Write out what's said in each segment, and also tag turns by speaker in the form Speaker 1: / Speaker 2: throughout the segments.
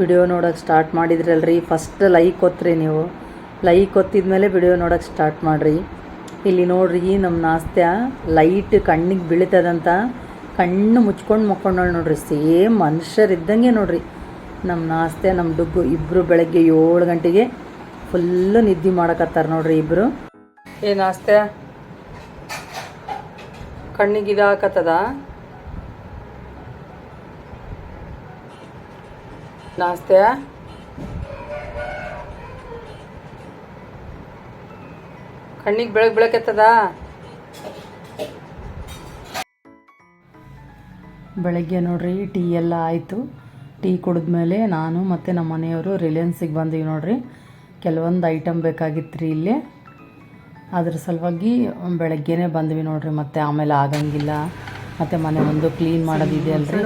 Speaker 1: Video ನೋಡೋಕೆ start ಮಾಡಿದ್ರಲ್ರಿ. First like ಒತ್ತಿರಿ ನೀವು. ಲೈಕ್ ಒತ್ತಿದ ಮೇಲೆ ವಿಡಿಯೋ ನೋಡೋಕೆ ಸ್ಟಾರ್ಟ್ ಮಾಡಿರಿ. ಇಲ್ಲಿ ನೋಡ್ರಿ ನಮ್ಮ ನಾಸ್ತ್ಯ ಲೈಟ್ ಕಣ್ಣಿಗೆ ಬೀಳ್ತದಂತ, ಕಣ್ಣು ಮುಚ್ಕೊಂಡು ಮಕ್ಕೊಂಡಳು ನೋಡ್ರಿ. ಸೇಮ್ ಮನುಷ್ಯರಿದ್ದಂಗೆ ನೋಡ್ರಿ. ನಮ್ಮ ನಾಸ್ತ್ಯ ನಮ್ಮ ಡುಗ್ಗು ಇಬ್ಬರು ಬೆಳಗ್ಗೆ ಏಳು ಗಂಟೆಗೆ ಫುಲ್ಲು ನಿದ್ದೆ ಮಾಡಕತ್ತಾರ ನೋಡ್ರಿ ಇಬ್ಬರು ಏ ನಾಸ್ತ್ಯ, ಕಣ್ಣಿಗೆ ಇದಾಕತ್ತದ ನಾಸ್ತ್ಯ ಕಣ್ಣಿಗೆ ಬೆಳಗ್ಗೆ ಬೆಳಕತ್ತದ? ಬೆಳಗ್ಗೆ ನೋಡ್ರಿ, ಟೀ ಎಲ್ಲ ಆಯಿತು. ಟೀ ಕುಡಿದ್ಮೇಲೆ ನಾನು ಮತ್ತು ನಮ್ಮ ಮನೆಯವರು ರಿಲಯನ್ಸಿಗೆ ಬಂದೀವಿ ನೋಡ್ರಿ. ಕೆಲವೊಂದು ಐಟಮ್ ಬೇಕಾಗಿತ್ತು ರೀ ಇಲ್ಲಿ. ಅದ್ರ ಸಲುವಾಗಿ ಬೆಳಗ್ಗೆನೇ ಬಂದ್ವಿ ನೋಡ್ರಿ, ಮತ್ತೆ ಆಮೇಲೆ ಆಗಂಗಿಲ್ಲ. ಮತ್ತು ಮನೆ ಒಂದು ಕ್ಲೀನ್ ಮಾಡೋದಿದೆ ಅಲ್ರಿ.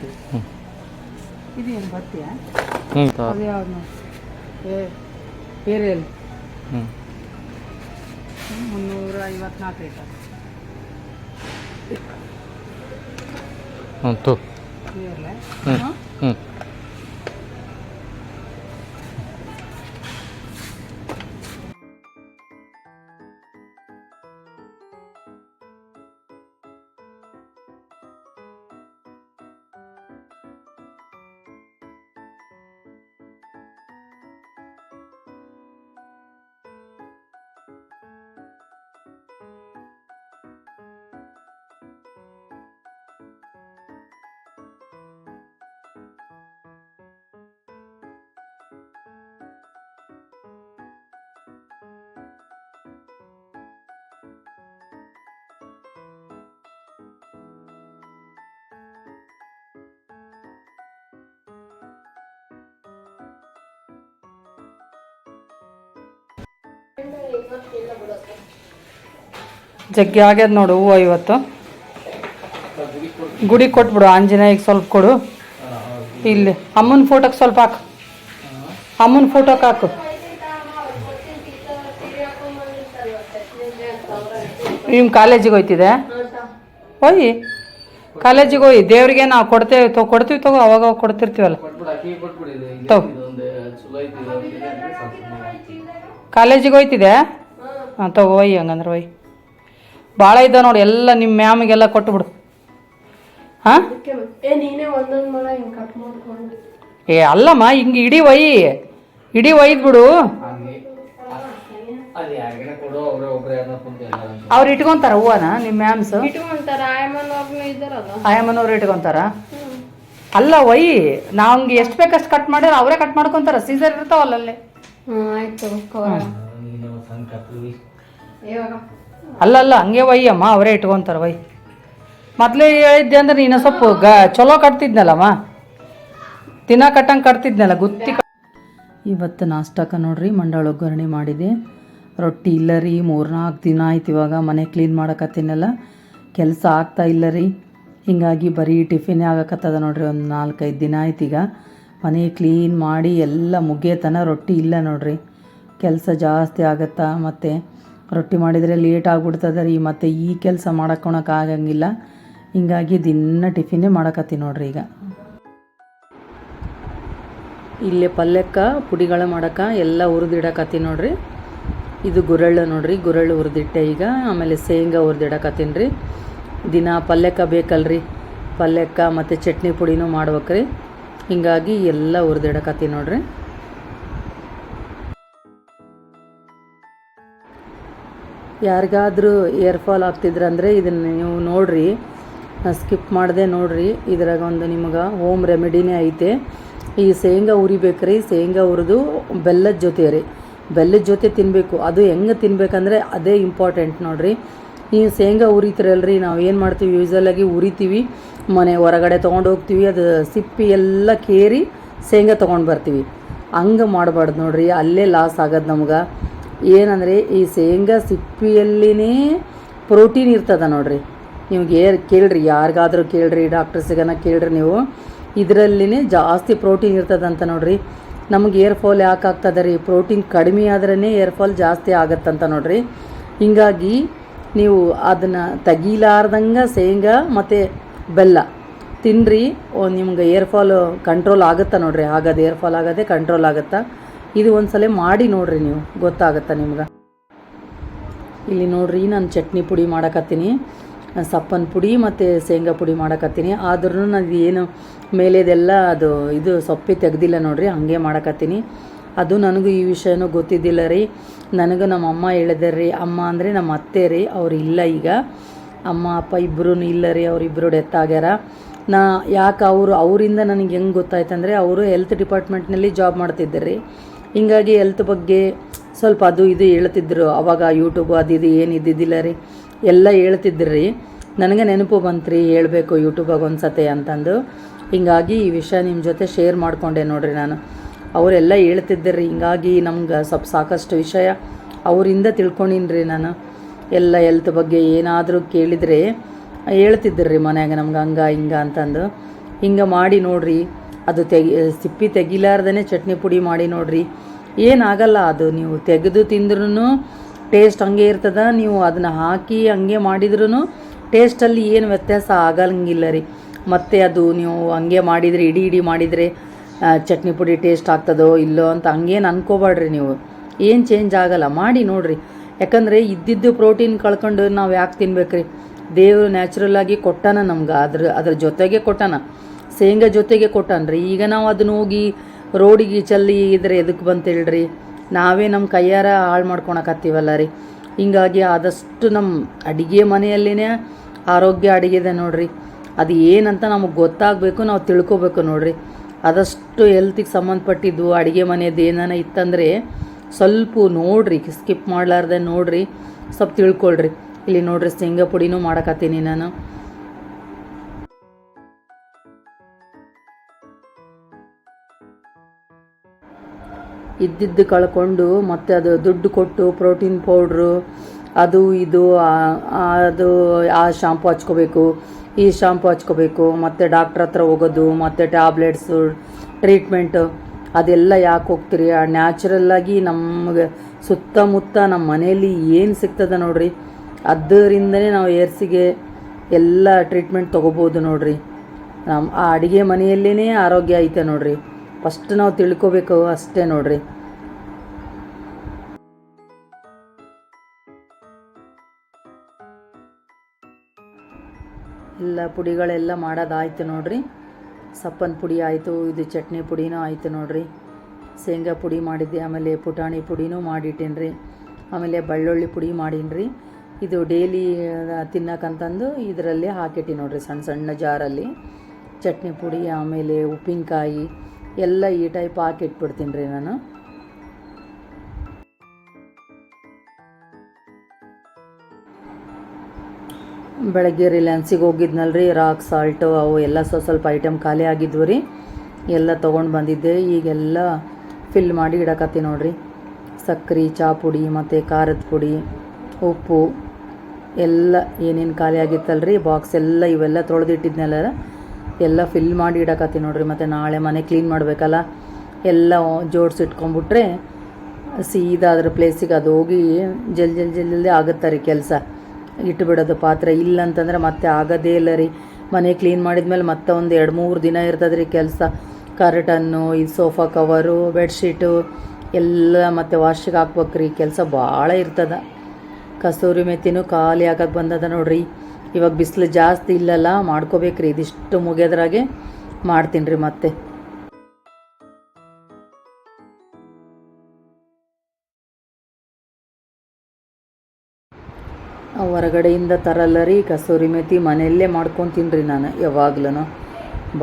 Speaker 1: ಅವನ ಮಾಡ್ತೀವಿ ಇದು ಏನು ಬರ್ತೀಯಾ ಅದು ಯಾವ್ದು? ಎಲ್ಲಿ
Speaker 2: ಹ್ಞೂ
Speaker 1: ಮುನ್ನೂರ ಐವತ್ನಾಲ್ಕು ಐತ.
Speaker 2: ಹ್ಞೂ ತು.
Speaker 1: ಇವ್ರಲ್ಲೇ
Speaker 2: ಹ್ಞೂ ಹ್ಞೂ
Speaker 1: ಜಗ್ಗಿ ಆಗ್ಯದ ನೋಡು ಹೂವು ಇವತ್ತು. ಗುಡಿ ಕೊಟ್ಬಿಡು ಆಂಜನೇಯಗೆ ಸ್ವಲ್ಪ ಕೊಡು. ಇಲ್ಲಿ ಅಮ್ಮನ ಫೋಟೋಕ್ಕೆ ಸ್ವಲ್ಪ ಹಾಕು. ಅಮ್ಮನ ಫೋಟೋಕ್ಕೆ ಹಾಕು. ನಿಮ್ಮ ಕಾಲೇಜಿಗೆ ಹೋಯ್ತಿದೆ ಹೋಯ್. ಕಾಲೇಜಿಗೆ ಹೋಯ್. ದೇವ್ರಿಗೆ ನಾವು ಕೊಡ್ತೇವೆ ತೊ ಕೊಡ್ತೀವಿ ತಗೋ ಅವಾಗ ಅವಾಗ ಕೊಡ್ತಿರ್ತೀವಲ್ಲ. ತಗೋ ಕಾಲೇಜಿಗೆ ಹೋಯ್ತಿದೆ ಹಾಂ ತಗೋ ಒಯ್ ಹಂಗಂದ್ರೆ ಒಯ್ ಭಾಳ ಇದ್ದಾವೆ ನೋಡಿ ಎಲ್ಲ ನಿಮ್ಮ ಮ್ಯಾಮಿಗೆಲ್ಲ ಕೊಟ್ಬಿಡು ಹಾಂ?
Speaker 3: ಏ ನೀನೇ ಒಂದೊಂದ್ ಮೊಳ ಹಿಂಗ್ ಕಟ್ ಮಾಡ್ಕೊಂಡು.
Speaker 1: ಏ ಅಲ್ಲಮ್ಮ ಹಿಂಗೆ ಇಡೀ ಒಯ್ ಇಡೀ ಒಯ್ದು ಬಿಡು. ಅವ್ರು ಇಟ್ಕೊಂತಾರ ಹೂವನ ನಿಮ್ಮ ಮ್ಯಾಮ್ಸ್? ಆಯಮ್ಮನವ್ರು ಇಟ್ಕೊಂತಾರ? ಅಲ್ಲ ಒಯ್ ನಾವು ಹಂಗೆ ಎಷ್ಟು ಬೇಕಷ್ಟು ಕಟ್ ಮಾಡ್ಯಾರ ಅವರೇ ಕಟ್ ಮಾಡ್ಕೊಂತಾರ. ಸೀಸರ್ ಇರ್ತಾವಲ್ಲ ಅಲ್ಲಿ.
Speaker 3: ಆಯ್ತು ಕವರ್ ಇವಾಗ.
Speaker 1: ಅಲ್ಲ ಅಲ್ಲ ಹಂಗೆ ಒಯ್ಯಮ್ಮ ಅವರೇ ಇಟ್ಕೊಂತಾರ ವೈ. ಮೊದಲೇ ಹೇಳಿದ್ದೆ ಅಂದ್ರೆ ನೀನು ಸ್ವಲ್ಪ ಗ ಚಲೋ ಕಟ್ತಿದ್ನಲ್ಲಮ್ಮ ದಿನ ಕಟ್ಟಂಗೆ ಕಟ್ತಿದ್ನಲ್ಲ ಗುತ್ತಿ ಇವತ್ತು ನಾಷ್ಟಕ್ಕೆ ನೋಡ್ರಿ ಮಂಡಾಳ ಒಗ್ಗರಣೆ ಮಾಡಿದೆ. ರೊಟ್ಟಿ ಇಲ್ಲ ರೀ ಮೂರ್ನಾಲ್ಕು ದಿನ ಆಯ್ತು ಇವಾಗ ಮನೆ ಕ್ಲೀನ್ ಮಾಡಕತ್ತೀನಲ್ಲ. ಕೆಲಸ ಆಗ್ತಾ ಇಲ್ಲ ರೀ. ಹಿಂಗಾಗಿ ಬರೀ ಟಿಫಿನೇ ಆಗಕತ್ತದ ನೋಡ್ರಿ ಒಂದು ನಾಲ್ಕೈದು ದಿನ ಆಯ್ತು ಈಗ. ಮನೆ ಕ್ಲೀನ್ ಮಾಡಿ ಎಲ್ಲ ಮುಗಿಯತನ ರೊಟ್ಟಿ ಇಲ್ಲ ನೋಡ್ರಿ. ಕೆಲಸ ಜಾಸ್ತಿ ಆಗತ್ತಾ ಮತ್ತು? ರೊಟ್ಟಿ ಮಾಡಿದರೆ ಲೇಟ್ ಆಗ್ಬಿಡ್ತದೆ ರೀ, ಮತ್ತು ಈ ಕೆಲಸ ಮಾಡಕ್ಕೊಳಕ್ಕೆ ಆಗಂಗಿಲ್ಲ. ಹಿಂಗಾಗಿ ದಿನ ಟಿಫಿನೇ ಮಾಡಕತ್ತೀನಿ ನೋಡ್ರಿ ಈಗ. ಇಲ್ಲೇ ಪಲ್ಯಕ್ಕೆ, ಪುಡಿಗಳ ಮಾಡಕ್ಕೆ ಎಲ್ಲ ಹುರಿದಿಡಕತ್ತೀನಿ ನೋಡ್ರಿ. ಇದು ಗುರಳ್ಳು ನೋಡ್ರಿ, ಗುರಳ್ಳು ಹುರಿದಿಟ್ಟೆ ಈಗ. ಆಮೇಲೆ ಶೇಂಗಾ ಹುರಿದಿಡಕತ್ತೀನಿ ರೀ. ದಿನ ಪಲ್ಯಕ್ಕೆ ಬೇಕಲ್ರಿ. ಪಲ್ಯಕ್ಕೆ ಮತ್ತು ಚಟ್ನಿ ಪುಡಿನೂ ಮಾಡ್ಬೇಕ್ರಿ. ಹಿಂಗಾಗಿ ಎಲ್ಲ ಹುರಿದಿಡಕತ್ತೀನಿ ನೋಡ್ರಿ. ಯಾರಿಗಾದರೂ ಏರ್ ಫಾಲ್ ಆಗ್ತಿದ್ರಂದ್ರೆ ಇದನ್ನು ನೀವು ನೋಡ್ರಿ. ಸ್ಕಿಪ್ ಮಾಡದೆ ನೋಡ್ರಿ. ಇದ್ರಾಗ ಒಂದು ನಿಮ್ಗೆ ಹೋಮ್ ರೆಮಿಡಿನೇ ಐತೆ. ಈ ಶೇಂಗಾ ಉರಿಬೇಕ್ರಿ. ಶೇಂಗಾ ಉರಿದು ಬೆಲ್ಲದ ಜೊತೆ ರೀ. ಬೆಲ್ಲದ ಜೊತೆ ತಿನ್ನಬೇಕು ಅದು ಹೆಂಗೆ ತಿನ್ಬೇಕಂದ್ರೆ ಅದೇ ಇಂಪಾರ್ಟೆಂಟ್ ನೋಡ್ರಿ. ನೀವು ಶೇಂಗಾ ಉರಿತಿರಲ್ರಿ. ನಾವು ಏನು ಮಾಡ್ತೀವಿ? ಯೂಸಲಾಗಿ ಉರಿತೀವಿ. ಮನೆ ಹೊರಗಡೆ ತೊಗೊಂಡು ಹೋಗ್ತೀವಿ. ಅದು ಸಿಪ್ಪಿ ಎಲ್ಲ ಕೇರಿ ಶೇಂಗಾ ತೊಗೊಂಡು ಬರ್ತೀವಿ. ಹಂಗೆ ಮಾಡಬಾರ್ದು ನೋಡ್ರಿ, ಅಲ್ಲೇ ಲಾಸ್ ಆಗೋದು ನಮ್ಗೆ. ಏನಂದರೆ ಈ ಶೇಂಗಾ ಸಿಪ್ಪಿಯಲ್ಲಿನೇ ಪ್ರೋಟೀನ್ ಇರ್ತದೆ ನೋಡ್ರಿ. ನಿಮ್ಗೆ ಏರ್ ಕೇಳ್ರಿ, ಯಾರಿಗಾದರೂ ಕೇಳ್ರಿ ಡಾಕ್ಟರ್ಸಿಗನ ಕೇಳ್ರಿ ನೀವು. ಇದರಲ್ಲಿನೇ ಜಾಸ್ತಿ ಪ್ರೋಟೀನ್ ಇರ್ತದಂತ ನೋಡ್ರಿ. ನಮಗೆ ಏರ್ ಫಾಲ್ ಯಾಕೆ ಆಗ್ತದೆ ರೀ? ಪ್ರೋಟೀನ್ ಕಡಿಮೆ ಆದ್ರೇ ಏರ್ ಫಾಲ್ ಜಾಸ್ತಿ ಆಗತ್ತಂತ ನೋಡ್ರಿ. ಹಿಂಗಾಗಿ ನೀವು ಅದನ್ನು ತೆಗೀಲಾರ್ದಂಗೆ ಶೇಂಗಾ ಮತ್ತು ಬೆಲ್ಲ. ತಿನ್ನಿರಿ ನಿಮ್ಗೆ ಏರ್ ಫಾಲ್ ಕಂಟ್ರೋಲ್ ಆಗುತ್ತಾ ನೋಡ್ರಿ? ಆಗೋದು ಏರ್ ಫಾಲ್ ಆಗೋದೇ ಕಂಟ್ರೋಲ್ ಆಗುತ್ತಾ? ಇದು ಒಂದ್ಸಲ ಮಾಡಿ ನೋಡ್ರಿ ನೀವು. ಗೊತ್ತಾಗುತ್ತಾ ನಿಮ್ಗೆ? ಇಲ್ಲಿ ನೋಡ್ರಿ, ನಾನು ಚಟ್ನಿ ಪುಡಿ ಮಾಡಕತ್ತೀನಿ. ಸಪ್ಪನ ಪುಡಿ ಮತ್ತು ಶೇಂಗಾ ಪುಡಿ ಮಾಡಕತ್ತೀನಿ. ಆದ್ರೂ ನಾನು ಏನು ಮೇಲೆದೆಲ್ಲ ಅದು, ಇದು ಸೊಪ್ಪಿ ತೆಗ್ದಿಲ್ಲ ನೋಡ್ರಿ, ಹಾಗೆ ಮಾಡಕತ್ತೀನಿ. ಅದು ನನಗೂ ಈ ವಿಷಯನೂ ಗೊತ್ತಿದ್ದಿಲ್ಲ ರೀ. ನನಗೂ ನಮ್ಮ ಅಮ್ಮ ಹೇಳಿದಾರೆ ಅಮ್ಮ ಅಂದರೆ ನಮ್ಮ ಅತ್ತೆ ರೀ, ಅವ್ರು ಇಲ್ಲ ಈಗ. ಅಮ್ಮ, ಅಪ್ಪ ಇಬ್ಬರೂ ಇಲ್ಲ ರೀ ಅವರಿಬ್ಬರು ಡೆತ್ ಆಗ್ಯಾರ. ನಾ ಯಾಕೆ ಅವರು, ಅವರಿಂದ ನನಗೆ ಹೆಂಗೆ ಗೊತ್ತಾಯ್ತಂದರೆ ಅವರು ಹೆಲ್ತ್ ಡಿಪಾರ್ಟ್ಮೆಂಟ್ನಲ್ಲಿ ಜಾಬ್ ಮಾಡ್ತಿದ್ದಾರೆ ರೀ. ಹಿಂಗಾಗಿ ಹೆಲ್ತ್ ಬಗ್ಗೆ ಸ್ವಲ್ಪ ಅದು ಇದು ಹೇಳ್ತಿದ್ರು. ಅವಾಗ ಯೂಟ್ಯೂಬ್ ಅದು ಇದು ಏನು ಇದ್ದಿದ್ದಿಲ್ಲ ರೀ. ಎಲ್ಲ ಹೇಳ್ತಿದ್ರು ರೀ. ನನಗೆ ನೆನಪು ಬಂತು ರೀ ಹೇಳಬೇಕು ಯೂಟ್ಯೂಬಾಗ ಒಂದು ಸತೆ ಅಂತಂದು. ಹಿಂಗಾಗಿ ಈ ವಿಷಯ ನಿಮ್ಮ ಜೊತೆ ಶೇರ್ ಮಾಡಿಕೊಂಡೆ ನೋಡಿರಿ ನಾನು. ಅವರೆಲ್ಲ ಹೇಳ್ತಿದ್ದರು ಹಿಂಗಾಗಿ ನಮ್ಗೆ ಸ್ವಲ್ಪ ಸಾಕಷ್ಟು ವಿಷಯ ಅವರಿಂದ ತಿಳ್ಕೊಂಡಿನಿ ರೀ ನಾನು. ಎಲ್ಲ ಹೆಲ್ತ್ ಬಗ್ಗೆ ಏನಾದರೂ ಕೇಳಿದರೆ ಹೇಳ್ತಿದ್ರು ರೀ ಮನ್ಯಾಗ ನಮ್ಗೆ ಹಂಗ, ಹಿಂಗ ಅಂತಂದು. ಹಿಂಗೆ ಮಾಡಿ ನೋಡ್ರಿ, ಅದು ತೆಗಿ, ಸಿಪ್ಪಿ ತೆಗಿಲಾರ್ದೇ ಚಟ್ನಿ ಪುಡಿ ಮಾಡಿ ನೋಡ್ರಿ. ಏನಾಗಲ್ಲ ಅದು, ನೀವು ತೆಗೆದು ತಿಂದ್ರೂ ಟೇಸ್ಟ್ ಹಂಗೆ ಇರ್ತದೆ, ನೀವು ಅದನ್ನು ಹಾಕಿ ಹಂಗೆ ಮಾಡಿದ್ರೂ ಟೇಸ್ಟಲ್ಲಿ ಏನು ವ್ಯತ್ಯಾಸ ಆಗಂಗಿಲ್ಲ ರೀ ಮತ್ತು ಅದು ನೀವು ಹಂಗೆ ಮಾಡಿದರೆ, ಇಡೀ ಇಡೀ ಮಾಡಿದರೆ ಚಟ್ನಿ ಪುಡಿ ಟೇಸ್ಟ್ ಆಗ್ತದೋ ಇಲ್ಲೋ ಅಂತ ಹಂಗೇನು ಅನ್ಕೋಬೇಡ್ರಿ ನೀವು. ಏನು ಚೇಂಜ್ ಆಗಲ್ಲ, ಮಾಡಿ ನೋಡ್ರಿ. ಯಾಕಂದರೆ ಇದ್ದಿದ್ದು ಪ್ರೋಟೀನ್ ಕಳ್ಕೊಂಡು ನಾವು ಯಾಕೆ ತಿನ್ಬೇಕ್ರಿ? ದೇವರು ನ್ಯಾಚುರಲ್ ಆಗಿ ಕೊಟ್ಟಾನ ನಮ್ಗೆ. ಅದ್ರ ಅದ್ರ ಜೊತೆಗೆ ಕೊಟ್ಟಾನ. ಶೇಂಗಾ ಜೊತೆಗೆ ಕೊಟ್ಟಾನ್ರಿ. ಈಗ ನಾವು ಅದನ್ನ ಹೋಗಿ ರೋಡಿಗೆ ಚಲ್ಲಿ ಇದ್ರೆ ಎದಕ್ಕೆ ಬಂತೇಳ್ರಿ ನಾವೇ ನಮ್ಮ ಕೈಯಾರ ಹಾಳು ಮಾಡ್ಕೊಳಕತ್ತೀವಲ್ಲ ರೀ ಹೀಗಾಗಿ ಆದಷ್ಟು ನಮ್ಮ ಅಡುಗೆ ಮನೆಯಲ್ಲಿನೇ ಆರೋಗ್ಯ ಅಡುಗೆದೆ ನೋಡ್ರಿ. ಅದು ಏನಂತ ನಮಗೆ ಗೊತ್ತಾಗಬೇಕು, ನಾವು ತಿಳ್ಕೊಬೇಕು ನೋಡ್ರಿ. ಆದಷ್ಟು ಹೆಲ್ತಿಗೆ ಸಂಬಂಧಪಟ್ಟಿದ್ದು ಅಡುಗೆ ಮನೆಯದು ಏನಾನ ಇತ್ತಂದರೆ ಸ್ವಲ್ಪ ನೋಡ್ರಿ ಸ್ಕಿಪ್ ಮಾಡಲಾರ್ದೆ ನೋಡ್ರಿ, ಸ್ವಲ್ಪ ತಿಳ್ಕೊಳ್ರಿ. ಇಲ್ಲಿ ನೋಡ್ರಿ, ಶೇಂಗಾ ಪುಡಿನೂ ಮಾಡಕತ್ತೀನಿ ನಾನು. ಇದ್ದಿದ್ದು ಕಳ್ಕೊಂಡು ಮತ್ತೆ ಅದು ದುಡ್ಡು ಕೊಟ್ಟು ಪ್ರೋಟೀನ್ ಪೌಡ್ರು ಅದು ಇದು ಅದು, ಆ ಶಾಂಪು ಹಚ್ಕೋಬೇಕು, ಈ ಶಾಂಪು ಹಚ್ಕೋಬೇಕು, ಮತ್ತು ಡಾಕ್ಟ್ರ್ ಹತ್ರ ಹೋಗೋದು, ಮತ್ತು ಟ್ಯಾಬ್ಲೆಟ್ಸು ಟ್ರೀಟ್ಮೆಂಟು ಅದೆಲ್ಲ ಯಾಕೆ ಹೋಗ್ತೀರಿ? ಆ ನ್ಯಾಚುರಲ್ಲಾಗಿ ನಮಗೆ ಸುತ್ತಮುತ್ತ ನಮ್ಮ ಮನೆಯಲ್ಲಿ ಏನು ಸಿಗ್ತದೆ ನೋಡ್ರಿ? ಅದರಿಂದನೇ ನಾವು ಏರ್ಸಿಗೆ ಎಲ್ಲ ಟ್ರೀಟ್ಮೆಂಟ್ ತೊಗೋಬೋದು ನೋಡ್ರಿ. ನಮ್ಮ ಆ ಅಡುಗೆ ಮನೆಯಲ್ಲೇ ಆರೋಗ್ಯ ಐತೆ ನೋಡ್ರಿ. ಫಸ್ಟ್ ನಾವು ತಿಳ್ಕೊಬೇಕು ಅಷ್ಟೇ ನೋಡ್ರಿ. ಎಲ್ಲ ಪುಡಿಗಳೆಲ್ಲ ಮಾಡೋದಾಯ್ತು ನೋಡ್ರಿ. ಸಪ್ಪನ ಪುಡಿ ಆಯಿತು, ಇದು ಚಟ್ನಿ ಪುಡಿನೂ ಆಯಿತು ನೋಡ್ರಿ. ಶೇಂಗಾ ಪುಡಿ ಮಾಡಿದ್ದೆ, ಆಮೇಲೆ ಪುಟಾಣಿ ಪುಡಿನೂ ಮಾಡಿಟ್ಟೇನ್ರಿ. ಆಮೇಲೆ ಬೆಳ್ಳುಳ್ಳಿ ಪುಡಿ ಮಾಡೀನಿ ಇದು ಡೈಲಿ ತಿನ್ನಕ್ಕಂತಂದು ಇದರಲ್ಲಿ ಹಾಕಿಟ್ಟಿ ನೋಡ್ರಿ ಸಣ್ಣ ಸಣ್ಣ ಜಾರಲ್ಲಿ. ಚಟ್ನಿ ಪುಡಿ, ಆಮೇಲೆ ಉಪ್ಪಿನಕಾಯಿ, ಎಲ್ಲ ಈ ಟೈಪ್ ಹಾಕಿಟ್ಬಿಡ್ತೀನಿ ರೀ ನಾನು. ಬೆಳಗ್ಗೆ ರಿಲಯನ್ಸಿಗೆ ಹೋಗಿದ್ನಲ್ಲ ರೀ ರಾಕ್ ಸಾಲ್ಟು ಅವು ಎಲ್ಲ ಸ್ವಲ್ಪ ಸ್ವಲ್ಪ ಐಟಮ್ ಖಾಲಿ ಆಗಿದ್ವು ರೀ. ಎಲ್ಲ ತೊಗೊಂಡು ಬಂದಿದ್ದೆ. ಈಗೆಲ್ಲ ಫಿಲ್ ಮಾಡಿ ಇಡಕತ್ತಿ ನೋಡ್ರಿ. ಸಕ್ಕರೆ ಚಾ ಪುಡಿ ಮತ್ತು ಖಾರದ ಪುಡಿ, ಉಪ್ಪು ಎಲ್ಲ ಏನೇನು ಖಾಲಿ ಆಗಿತ್ತಲ್ರಿ. ಬಾಕ್ಸ್ ಎಲ್ಲ ಇವೆಲ್ಲ ತೊಳೆದಿಟ್ಟಿದ್ನೆಲ್ಲ, ಎಲ್ಲ ಫಿಲ್ ಮಾಡಿ ಇಡಕತ್ತಿ ನೋಡ್ರಿ. ಮತ್ತು ನಾಳೆ ಮನೆ ಕ್ಲೀನ್ ಮಾಡಬೇಕಲ್ಲ. ಎಲ್ಲ ಜೋಡಿಸಿಟ್ಕೊಂಬಿಟ್ರೆ ಸೀದಾ ಅದ್ರ ಪ್ಲೇಸಿಗೆ ಅದು ಹೋಗಿ ಜಲ್ ಜಲ್ ಜಲ್ದಿ ಆಗುತ್ತೆ ರೀ ಕೆಲಸ. ಇಟ್ಬಿಡೋದು ಪಾತ್ರೆ. ಇಲ್ಲ ಅಂತಂದ್ರೆ ಮತ್ತೆ ಆಗೋದೇ ಇಲ್ಲ ರೀ. ಮನೆ ಕ್ಲೀನ್ ಮಾಡಿದ್ಮೇಲೆ ಮತ್ತೆ ಒಂದು ಎರಡು ಮೂರು ದಿನ ಇರ್ತದೆ ರೀ ಕೆಲಸ. ಕರ್ಟನ್ನು ಈ ಸೋಫಾ ಕವರು ಬೆಡ್ಶೀಟು ಎಲ್ಲ ಮತ್ತೆ ವಾಶಿಗೆ ಹಾಕ್ಬೇಕ್ರಿ ಕೆಲಸ ಭಾಳ ಇರ್ತದ. ಕಸೂರಿ ಮೆತ್ತಿನೂ ಖಾಲಿ ಆಗಕ್ಕೆ ಬಂದದ ನೋಡ್ರಿ. ಇವಾಗ ಬಿಸಿಲು ಜಾಸ್ತಿ ಇಲ್ಲಲ್ಲ ಮಾಡ್ಕೋಬೇಕ್ರಿ ಇದಿಷ್ಟು ಮುಗಿಯೋದ್ರಾಗೆ ಮಾಡ್ತೀನಿ ರೀ ಮತ್ತೆ. ಹೊರಗಡೆಯಿಂದ ತರಲ್ಲ ರೀ ಕಸೂರಿ ಮೆತಿ ಮನೆಯಲ್ಲೇ ಮಾಡ್ಕೊತೀನಿ ರೀ ನಾನು ಯಾವಾಗ್ಲೂ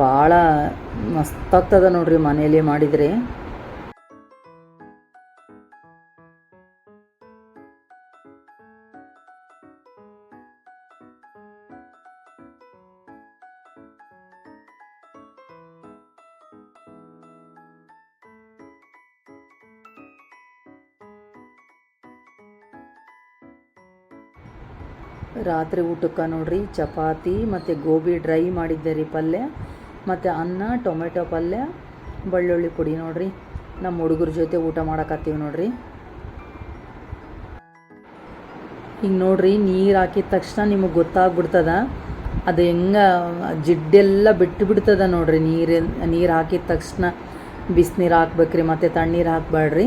Speaker 1: ಭಾಳ ಮಸ್ತಾಗ್ತದ ನೋಡ್ರಿ ಮನೆಯಲ್ಲೇ ಮಾಡಿದರೆ. ರಾತ್ರಿ ಊಟಕ್ಕೆ ನೋಡ್ರಿ, ಚಪಾತಿ ಮತ್ತು ಗೋಬಿ ಡ್ರೈ ಮಾಡಿದ್ದೆ ರೀ ಪಲ್ಯ, ಮತ್ತು ಅನ್ನ, ಟೊಮೆಟೊ ಪಲ್ಯ, ಬೆಳ್ಳುಳ್ಳಿ ಪುಡಿ ನೋಡ್ರಿ. ನಮ್ಮ ಹುಡುಗರ ಜೊತೆ ಊಟ ಮಾಡಕತ್ತೀವಿ ನೋಡ್ರಿ. ಈಗ ನೋಡ್ರಿ, ನೀರು ಹಾಕಿದ ತಕ್ಷಣ ನಿಮಗೆ ಗೊತ್ತಾಗ್ಬಿಡ್ತದ. ಅದು ಹೆಂಗ, ಜಿಡ್ಡೆಲ್ಲ ಬಿಟ್ಟು ಬಿಡ್ತದ ನೋಡ್ರಿ ನೀರು ನೀರು ಹಾಕಿದ ತಕ್ಷಣ. ಬಿಸಿನೀರು ಹಾಕ್ಬೇಕ್ರಿ, ಮತ್ತು ತಣ್ಣೀರು ಹಾಕಬೇಡ್ರಿ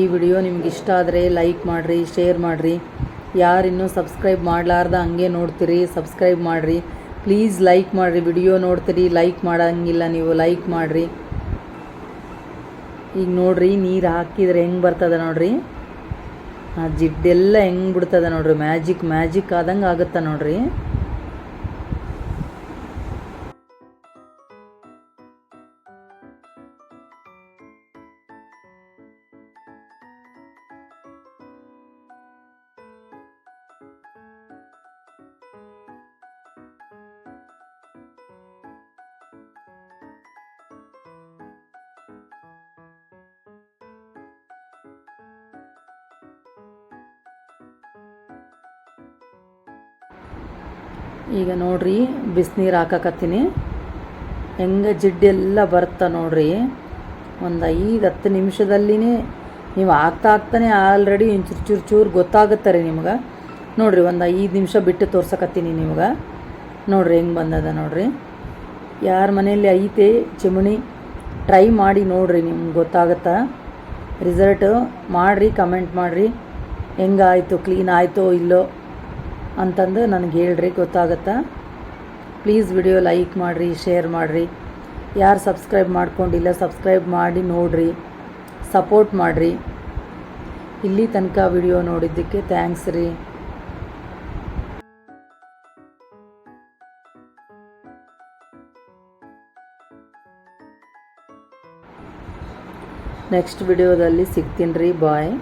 Speaker 1: ಈ ವಿಡಿಯೋ ನಿಮ್ಗೆ ಇಷ್ಟ ಆದರೆ ಲೈಕ್ ಮಾಡಿರಿ ಶೇರ್ ಮಾಡಿರಿ. ಯಾರಿನ್ನೂ ಸಬ್ಸ್ಕ್ರೈಬ್ ಮಾಡಲಾರ್ದ ಹಂಗೆ ನೋಡ್ತೀರಿ, ಸಬ್ಸ್ಕ್ರೈಬ್ ಮಾಡಿರಿ. ಪ್ಲೀಸ್ ಲೈಕ್ ಮಾಡಿರಿ, ವಿಡಿಯೋ ನೋಡ್ತೀರಿ, ಲೈಕ್ ಮಾಡೋಂಗಿಲ್ಲ ನೀವು, ಲೈಕ್ ಮಾಡಿರಿ. ಈಗ ನೋಡಿರಿ, ನೀರು ಹಾಕಿದ್ರೆ ಹೆಂಗೆ ಬರ್ತದೆ ನೋಡಿರಿ? ಆ ಜಿಡ್ಡೆಲ್ಲ ಹೆಂಗೆ ಬಿಡ್ತದೆ ನೋಡ್ರಿ, ಮ್ಯಾಜಿಕ್ ಮ್ಯಾಜಿಕ್ ಆದಂಗೆ ಆಗುತ್ತೆ ನೋಡ್ರಿ. ಈಗ ನೋಡ್ರಿ, ಬಿಸಿನೀರು ಹಾಕಕತ್ತೀನಿ. ಹೆಂಗೆ ಜಿಡ್ಡೆಲ್ಲ ಬರ್ತ ನೋಡ್ರಿ. ಒಂದು ಐದು ಹತ್ತು ನಿಮಿಷದಲ್ಲಿನೇ ನೀವು ಆಗ್ತಾ ಆಗ್ತಾನೆ ಆಲ್ರೆಡಿ ಚೂರು ಚೂರು ಚೂರು ಗೊತ್ತಾಗುತ್ತೆ ರೀ ನಿಮ್ಗೆ. ನೋಡ್ರಿ, ಒಂದು ಐದು ನಿಮಿಷ ಬಿಟ್ಟು ತೋರ್ಸಕತ್ತೀನಿ ನಿಮ್ಗೆ. ನೋಡ್ರಿ, ಹೆಂಗೆ ಬಂದದ ನೋಡ್ರಿ. ಯಾರ ಮನೆಯಲ್ಲಿ ಐತೆ, ಚಿಮಣಿ? ಟ್ರೈ ಮಾಡಿ ನೋಡ್ರಿ ನಿಮ್ಗೆ ಗೊತ್ತಾಗತ್ತಾ. ರಿಸಲ್ಟು ಮಾಡಿರಿ ಕಮೆಂಟ್ ಮಾಡಿರಿ. ಹೆಂಗಾಯಿತು ಕ್ಲೀನ್ ಆಯಿತೋ ಇಲ್ಲೋ? ಅಂತಂದು ನನಗೆ ಹೇಳ್ರಿ, ಗೊತ್ತಾಗತ್ತಾ? ಪ್ಲೀಸ್ ವಿಡಿಯೋ ಲೈಕ್ ಮಾಡಿರಿ ಶೇರ್ ಮಾಡಿರಿ. ಯಾರು ಸಬ್ಸ್ಕ್ರೈಬ್ ಮಾಡ್ಕೊಂಡಿಲ್ಲ ಸಬ್ಸ್ಕ್ರೈಬ್ ಮಾಡಿ ನೋಡಿರಿ. ಸಪೋರ್ಟ್ ಮಾಡಿರಿ. ಇಲ್ಲಿ ತನಕ ವಿಡಿಯೋ ನೋಡಿದ್ದಕ್ಕೆ ಥ್ಯಾಂಕ್ಸ್ ರೀ. ನೆಕ್ಸ್ಟ್ ವಿಡಿಯೋದಲ್ಲಿ ಸಿಗ್ತೀನಿ ರೀ ಬಾಯ್